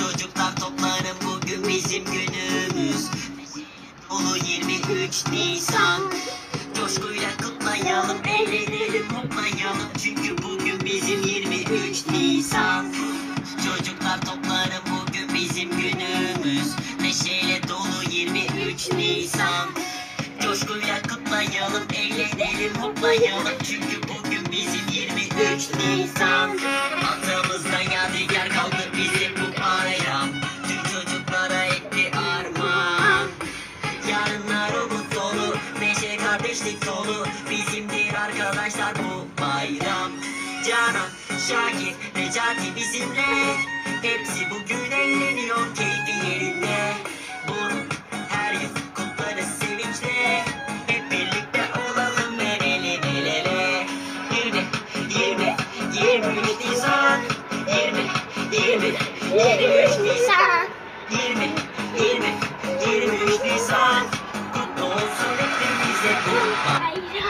Çocuklar toplanın bugün bizim günümüz. Dolu 23 Nisan. Coşkuyla kutlayalım, eğlenelim, hoplayalım. Çünkü bugün bizim 23 Nisan. Çocuklar toplanın bugün bizim günümüz. Neşeyle dolu 23 Nisan. Coşkuyla kutlayalım, eğlenelim, hoplayalım. Çünkü bugün bizim 23 Nisan kardeşlik dolu Bizimdir arkadaşlar bu bayram. Canan, Şakir, Necati bizimle. Hepsi bugün eğleniyor keyfi yerinde. Bunu her yıl kutlarız sevinçle. Hep birlikte olalım el ele el ele. 20, 20, 23 Nisan. 20, 20, 23 Nisan 买一张